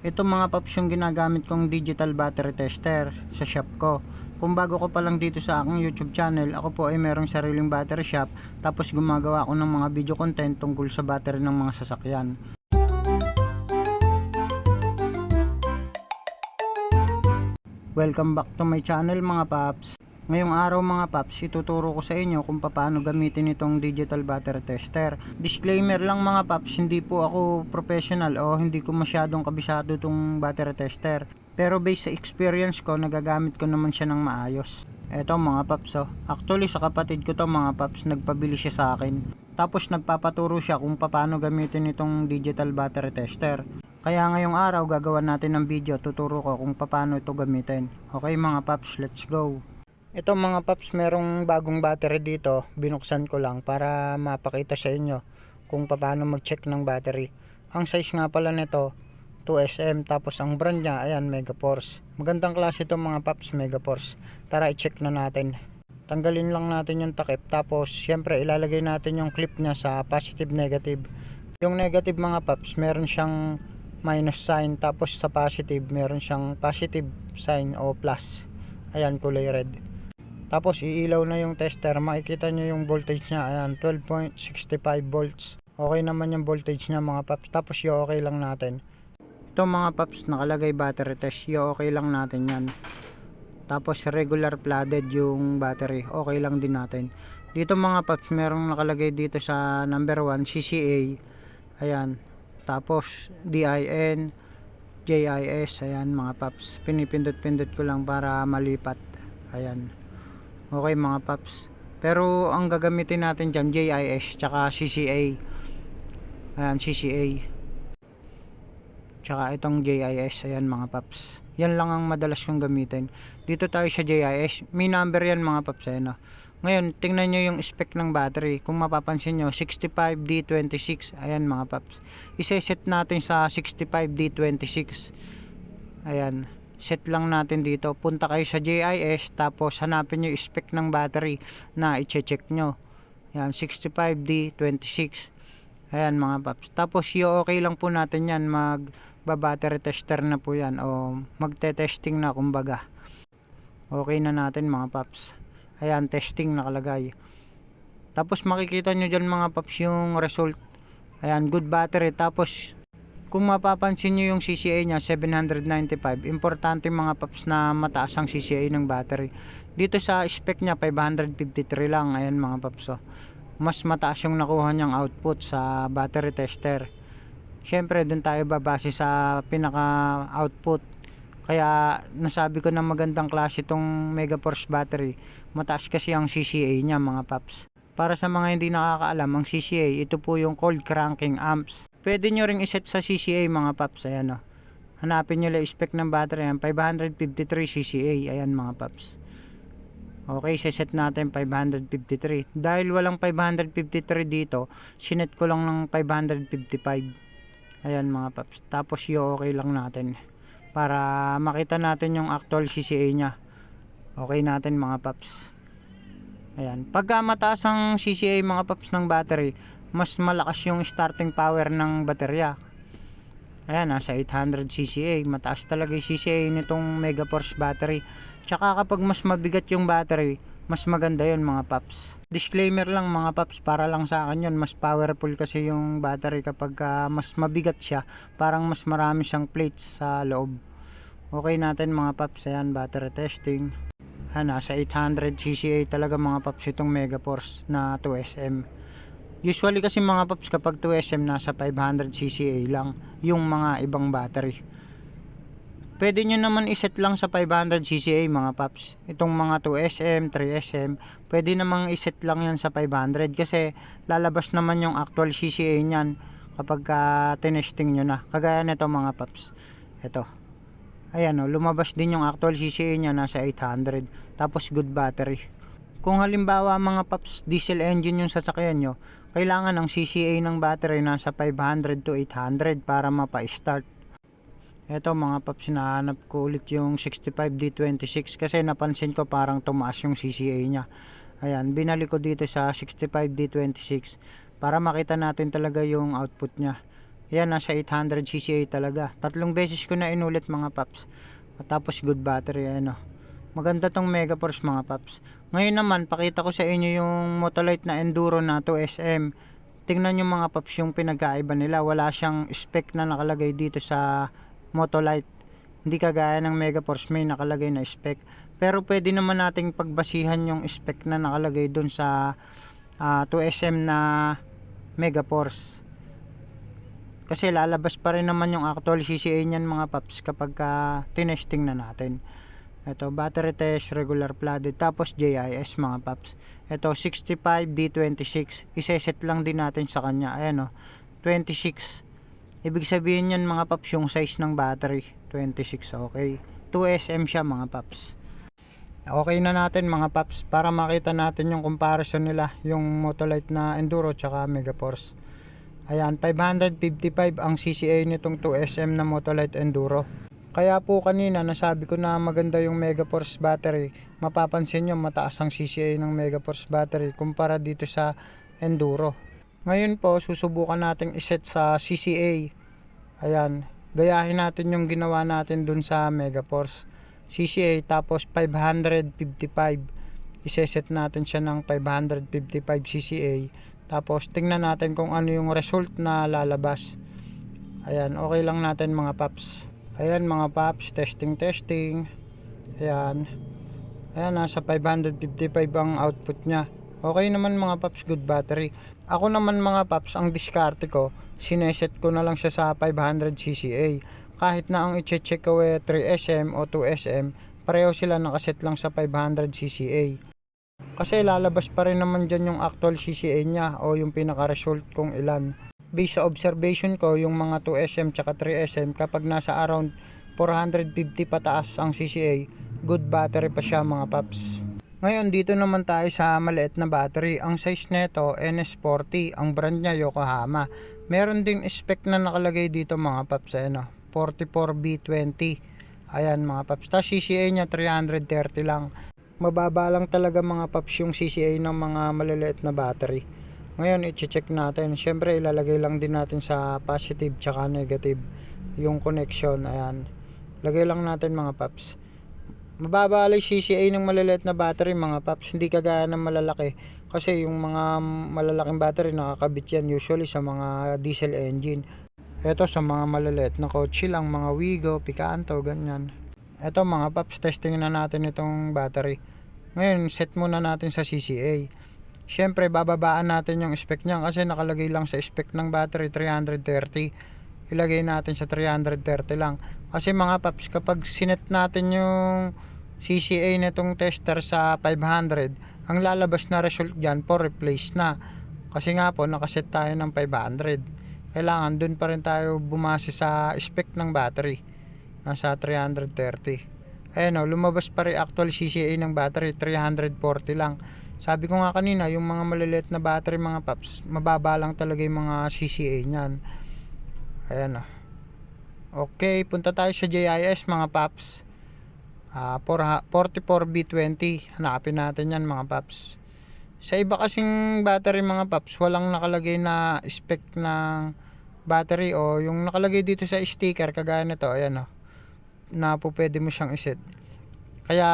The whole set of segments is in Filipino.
Ito mga paps yung ginagamit kong digital battery tester sa shop ko. Kung bago ko pa lang dito sa aking YouTube channel, ako po ay merong sariling battery shop tapos gumagawa ako ng mga video content tungkol sa battery ng mga sasakyan. Welcome back to my channel mga paps. Ngayong araw mga paps, ituturo ko sa inyo kung paano gamitin itong digital battery tester. Disclaimer lang mga paps, hindi po ako professional o hindi ko masyadong kabisado itong battery tester. Pero based sa experience ko, nagagamit ko naman siya ng maayos. Eto mga paps oh. Actually sa kapatid ko to mga paps, nagpabili siya sa akin. Tapos nagpapaturo siya kung paano gamitin itong digital battery tester. Kaya ngayong araw gagawa natin ng video, tuturo ko kung paano ito gamitin. Okay mga paps, let's go. Ito mga paps, merong bagong battery dito. Binuksan ko lang para mapakita sa inyo kung paano mag-check ng battery. Ang size nga pala nito, 2SM. Tapos ang brand niya, ayan, Megaforce. Magandang klase ito mga paps, Megaforce. Tara, i-check na natin. Tanggalin lang natin yung takip. Tapos, syempre, ilalagay natin yung clip niya sa positive negative. Yung negative mga paps, meron siyang minus sign. Tapos sa positive, meron siyang positive sign o plus. Ayan, kulay red. Tapos iilaw na yung tester, makikita nyo yung voltage niya, ayan, 12.65 volts. Okay naman yung voltage niya mga paps. Tapos yung okay lang natin. Ito mga paps, nakalagay battery test, yung okay lang natin yan. Tapos regular flooded yung battery, okay lang din natin. Dito mga paps, merong nakalagay dito sa number 1, CCA. Ayan. Tapos DIN, JIS, ayan mga paps. Pinipindot-pindot ko lang para malipat. Ayan. Okay mga paps. Pero ang gagamitin natin dyan, JIS, tsaka CCA. Ayan, CCA. Tsaka itong JIS, ayan mga paps. Yan lang ang madalas kong gamitin. Dito tayo sa JIS. May number yan mga paps. Ayan, oh. Ngayon, tingnan nyo yung spec ng battery. Kung mapapansin nyo, 65D26. Ayan mga paps. Iseset natin sa 65D26. Ayan set lang natin dito. Punta kayo sa JIS tapos hanapin nyo yung spec ng battery na i-check nyo yan 65D26 ayan mga paps. Tapos yung okay lang po natin yan. Mag battery tester na po yan o magte-testing na kumbaga. Okay na natin mga paps. Ayan testing nakalagay. Tapos makikita nyo dyan mga paps yung result. Ayan good battery. Tapos kung mapapansin nyo yung CCA niya 795 importante mga paps na mataas ang CCA ng battery. Dito sa spec niya 553 lang. Ayan mga paps oh. mas mataas yung nakuha niyang output sa battery tester. Syempre dun tayo babase sa pinaka output kaya nasabi ko na magandang klase itong Megaforce battery. Mataas kasi ang CCA niya mga paps para sa mga hindi nakakaalam ang CCA ito po yung cold cranking amps Pwede nyo ring iset sa CCA mga paps. Ayan o. Hanapin nyo lang spec ng battery. Ayan, 553 CCA. Ayan mga paps. Okay, set natin 553. Dahil walang 553 dito, sinet ko lang ng 555. Ayan mga paps. Tapos yung okay lang natin. Para makita natin yung actual CCA nya. Okay natin mga paps. Ayan. Pagka mataas ang CCA mga paps ng battery, mas malakas yung starting power ng baterya. Ayan nasa 800 cca mataas talaga yung cca nitong megaforce battery. Tsaka kapag mas mabigat yung battery mas maganda yon mga paps. Disclaimer lang mga paps para lang sa akin yon mas powerful kasi yung battery kapag uh, mas mabigat siya parang mas marami siyang plates sa loob. Okay natin mga paps. Ayan battery testing ah, nasa 800 cca talaga mga paps itong megaforce na 2SM Usually kasi mga paps kapag 2SM nasa 500 cca lang yung mga ibang battery. Pwede nyo naman iset lang sa 500 cca mga paps. Itong mga 2SM, 3SM, pwede namang iset lang yan sa 500 kasi lalabas naman yung actual cca niyan kapag uh, tinesting nyo na. Kagaya nito mga paps. Ito. Ayan o, lumabas din yung actual cca niya nasa 800. Tapos good battery. Kung halimbawa mga paps diesel engine yung sasakyan nyo, kailangan ang CCA ng battery nasa 500 to 800 para mapa-start. Ito mga paps, hinahanap ko ulit yung 65D26 kasi napansin ko parang tumaas yung CCA niya. Ayan, binalik ko dito sa 65D26 para makita natin talaga yung output niya. Yan, nasa 800 CCA talaga. Tatlong beses ko na inulit mga paps. At tapos good battery, ano. Maganda tong Megaforce mga paps. Ngayon naman, pakita ko sa inyo yung Motolite na Enduro na 2SM. Tingnan nyo mga paps yung pinagkaiba nila. Wala siyang spec na nakalagay dito sa Motolite. Hindi kagaya ng Megaforce may nakalagay na spec. Pero pwede naman nating pagbasihan yung spec na nakalagay dun sa ah, 2SM na Megaforce. Kasi lalabas pa rin naman yung actual CCA niyan mga paps kapag ka tinesting na natin. Ito, battery test, regular flooded, tapos JIS mga paps. Ito, 65D26. Iseset lang din natin sa kanya. Ayan o, 26. Ibig sabihin yan mga paps yung size ng battery. 26, okay. 2SM siya mga paps. Okay na natin mga paps para makita natin yung comparison nila yung Motolite na Enduro tsaka Megaforce. Ayan, 555 ang CCA nitong 2SM na Motolite Enduro. Kaya po kanina nasabi ko na maganda yung Megaforce battery. Mapapansin nyo mataas ang CCA ng Megaforce battery kumpara dito sa Enduro. Ngayon po susubukan nating iset sa CCA. Ayan, gayahin natin yung ginawa natin dun sa Megaforce. CCA tapos 555. Iseset natin siya ng 555 CCA. Tapos tingnan natin kung ano yung result na lalabas. Ayan, okay lang natin mga paps. Ayan mga paps, testing testing. Ayan. Ayan, nasa 555 ang output niya. Okay naman mga paps, good battery. Ako naman mga paps, ang diskarte ko, sineset ko na lang siya sa 500 CCA. Kahit na ang ko eh 3SM o 2SM, pareho sila nakaset lang sa 500 CCA. Kasi lalabas pa rin naman dyan yung actual CCA niya o yung pinaka-result kung ilan based sa observation ko, yung mga 2SM tsaka 3SM, kapag nasa around 450 pataas ang CCA, good battery pa siya mga paps. Ngayon, dito naman tayo sa maliit na battery. Ang size nito, NS40. Ang brand niya, Yokohama. Meron din spec na nakalagay dito mga paps. Ano, 44B20. Ayan mga paps. Tapos CCA niya, 330 lang. Mababa lang talaga mga paps yung CCA ng mga maliliit na battery. Ngayon, i-check natin. Siyempre, ilalagay lang din natin sa positive tsaka negative yung connection. Ayan. Lagay lang natin mga paps. Mababa alay CCA ng maliliit na battery mga paps. Hindi kagaya ng malalaki. Kasi yung mga malalaking battery nakakabit yan usually sa mga diesel engine. Ito sa mga maliliit na kotse lang, mga Wigo, Picanto, ganyan. Ito mga paps, testing na natin itong battery. Ngayon, set muna natin sa CCA. Syempre, bababaan natin yung spec niya kasi nakalagay lang sa spec ng battery 330. Ilagay natin sa 330 lang. Kasi mga paps, kapag sinet natin yung CCA nitong tester sa 500, ang lalabas na result dyan po replace na. Kasi nga po, nakaset tayo ng 500. Kailangan dun pa rin tayo bumase sa spec ng battery. Nasa 330. Ayan o, lumabas pa rin actual CCA ng battery, 340 lang. Sabi ko nga kanina, yung mga maliliit na battery mga paps, mababa lang talaga yung mga CCA niyan. Ayan o. Okay, punta tayo sa JIS mga paps. Ah, 44B20. Hanapin natin yan mga paps. Sa iba kasing battery mga paps, walang nakalagay na spec ng battery o yung nakalagay dito sa sticker kagaya nito, ayan o. Na po pwede mo siyang iset. Kaya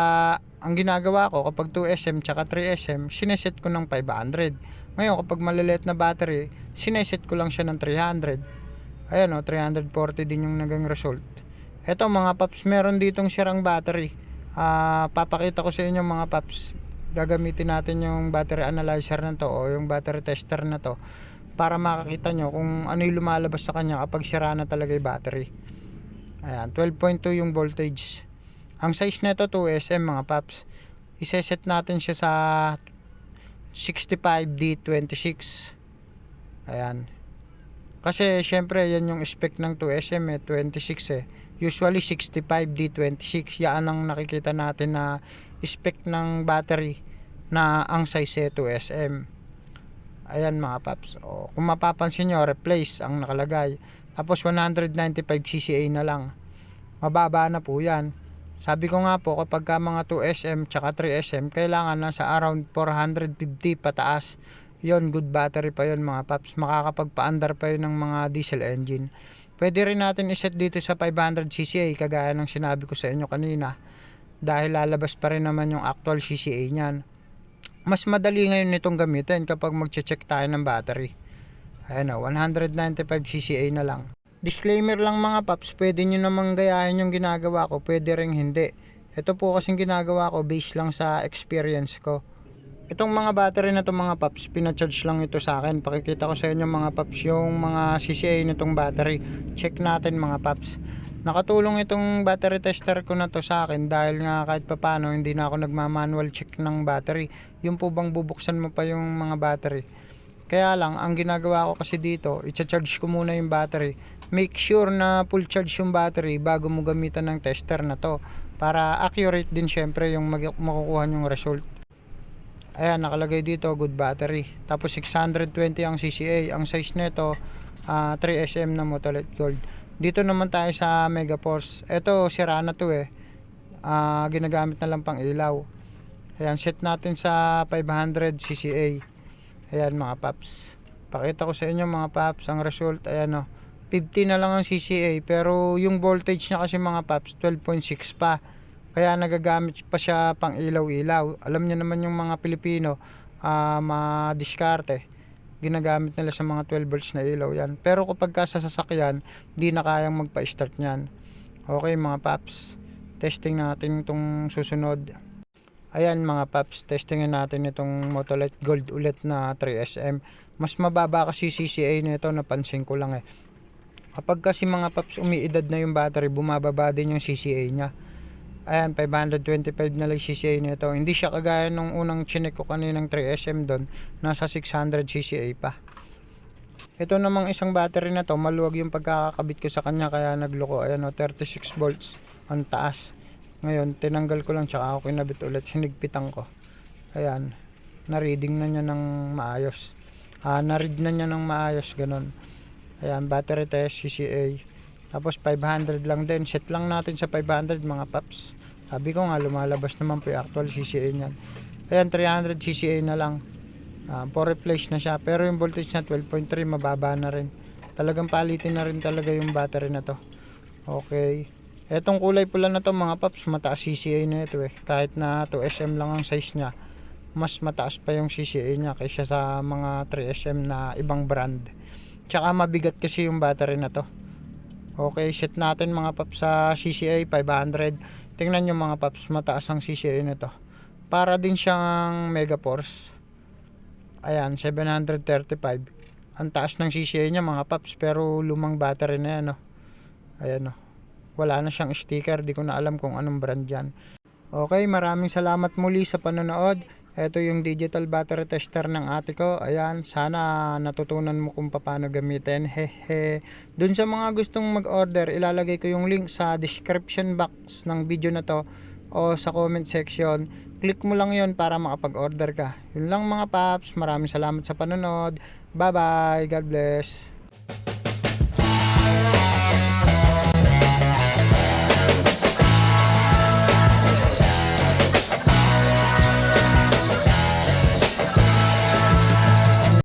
ang ginagawa ko kapag 2SM tsaka 3SM, sineset ko ng 500. Ngayon kapag maliliit na battery, sineset ko lang siya ng 300. Ayan o, 340 din yung naging result. Eto mga paps, meron ditong sirang battery. Ah, papakita ko sa inyo mga paps. Gagamitin natin yung battery analyzer na to o yung battery tester na to para makakita nyo kung ano yung lumalabas sa kanya kapag sira na talaga yung battery. Ayan, 12.2 yung voltage. Ang size nito 2SM mga paps. Iseset natin siya sa 65D26. Ayan. Kasi syempre yan yung spec ng 2SM eh, 26 eh. Usually 65D26. Yan ang nakikita natin na spec ng battery na ang size eh, 2SM. Ayan mga paps. O, kung mapapansin nyo, replace ang nakalagay. Tapos 195 CCA na lang. Mababa na po yan. Sabi ko nga po kapag ka mga 2SM tsaka 3SM kailangan nasa around 450 pataas. Yon good battery pa yon mga paps. Makakapagpaandar pa yun ng mga diesel engine. Pwede rin natin iset dito sa 500 cca kagaya ng sinabi ko sa inyo kanina. Dahil lalabas pa rin naman yung actual cca niyan. Mas madali ngayon nitong gamitin kapag magche-check tayo ng battery ayan o 195 cca na lang disclaimer lang mga paps pwede nyo namang gayahin yung ginagawa ko pwede ring hindi ito po kasing ginagawa ko based lang sa experience ko Itong mga battery na to mga paps, pinacharge lang ito sa akin. Pakikita ko sa inyo mga paps yung mga CCA nitong battery. Check natin mga paps. Nakatulong itong battery tester ko na to sa akin dahil nga kahit papano hindi na ako nagma-manual check ng battery. Yung po bang bubuksan mo pa yung mga battery. Kaya lang, ang ginagawa ko kasi dito, i-charge ko muna yung battery. Make sure na full charge yung battery bago mo gamitan ng tester na to. Para accurate din syempre yung makukuha yung result. Ayan, nakalagay dito, good battery. Tapos 620 ang CCA. Ang size nito, ah, 3SM na Motolet Gold. Dito naman tayo sa Megaforce. Ito, sira na to eh. Ah, ginagamit na lang pang ilaw. Ayan, set natin sa 500 CCA. Ayan mga paps. Pakita ko sa inyo mga paps, ang result, ayan o. 50 na lang ang CCA, pero yung voltage niya kasi mga paps, 12.6 pa. Kaya nagagamit pa siya pang ilaw-ilaw. Alam niyo naman yung mga Pilipino, ah madiskarte. Ginagamit nila sa mga 12 volts na ilaw yan. Pero kapag ka sa sasakyan, di na kayang magpa-start niyan. Okay mga paps, testing natin itong susunod. Ayan mga paps, testingin natin itong Motolet Gold ulit na 3SM. Mas mababa kasi CCA nito, napansin ko lang eh. Kapag kasi mga paps umiidad na yung battery, bumababa din yung CCA niya. Ayan, 525 na lang CCA nito. Hindi siya kagaya nung unang chinek ko kaninang 3SM doon. Nasa 600 CCA pa. Ito namang isang battery na to, maluwag yung pagkakakabit ko sa kanya kaya nagloko. Ayan o, 36 volts. Ang taas. Ngayon, tinanggal ko lang tsaka ako kinabit ulit. Hinigpitan ko. Ayan. Na-reading na niya ng maayos. Ah, na-read na niya ng maayos. Ganon. Ayan, battery test, CCA. Tapos 500 lang din. Set lang natin sa 500 mga paps. Sabi ko nga, lumalabas naman po yung actual CCA niyan. Ayan, 300 CCA na lang. Ah, for replace na siya. Pero yung voltage niya 12.3, mababa na rin. Talagang palitin na rin talaga yung battery na to. Okay. Etong kulay pula na to mga paps, mataas CCA na ito eh. Kahit na 2SM lang ang size niya, mas mataas pa yung CCA niya kaysa sa mga 3SM na ibang brand. Tsaka mabigat kasi yung battery na to. Okay, set natin mga paps sa CCA 500. Tingnan nyo mga paps, mataas ang CCA nito. Para din siyang Megaforce. Ayan, 735. Ang taas ng CCA niya mga paps, pero lumang battery na yan. Oh. Ayan oh. Wala na siyang sticker, di ko na alam kung anong brand yan. Okay, maraming salamat muli sa panonood. Ito yung digital battery tester ng ate ko. Ayan, sana natutunan mo kung paano gamitin. Hehe. Dun sa mga gustong mag-order, ilalagay ko yung link sa description box ng video na to o sa comment section. Click mo lang yon para makapag-order ka. Yun lang mga paps. Maraming salamat sa panonood. Bye-bye. God bless.